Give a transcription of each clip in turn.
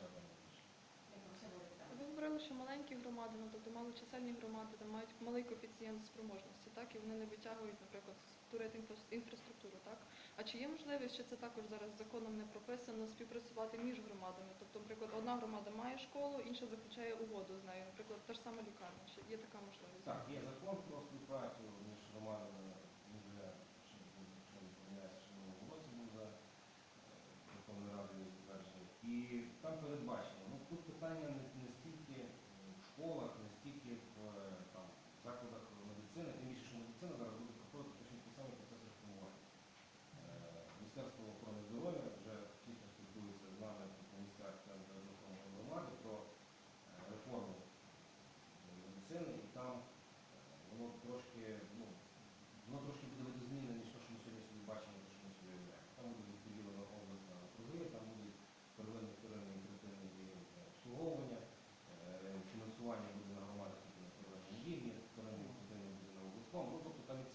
селищна рада. Ви говорили, що маленькі громади, ну тобто малочисельні громади там мають малий коефіцієнт спроможності, так? І вони не витягують, наприклад, створити інфраструктуру, так? А чи є можливість, що це також зараз законом не прописано, співпрацювати між громадами? Тобто, наприклад, одна громада має школу, інша заключає угоду з нею, наприклад, та ж сама лікарня. Чи є така можливість? Так, є закон про співпрацю Ну, тут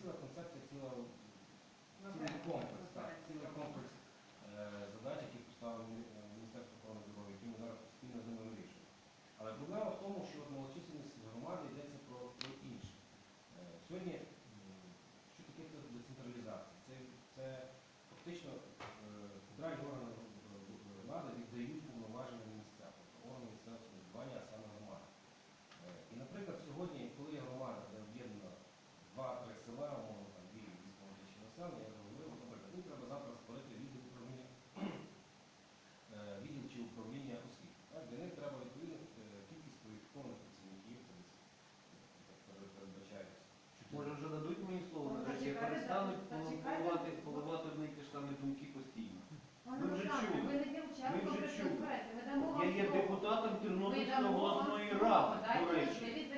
ціла концепція, ціла, цілий комплекс, так, цілий комплекс е, задач, які поставив е, Міністерство охорони здоров'я, які ми зараз спільно з ними вирішуємо. Але проблема в тому, що от громади йдеться про, інше. Е, Сьогодні, що таке це децентралізація? Це, це фактично центральні органи влади віддають зачекайте. поливати, поливати одні ті ж самі думки постійно. Ми вже чули. Ми вже чули. Я є депутатом Тернопільської обласної ради, до речі. можливість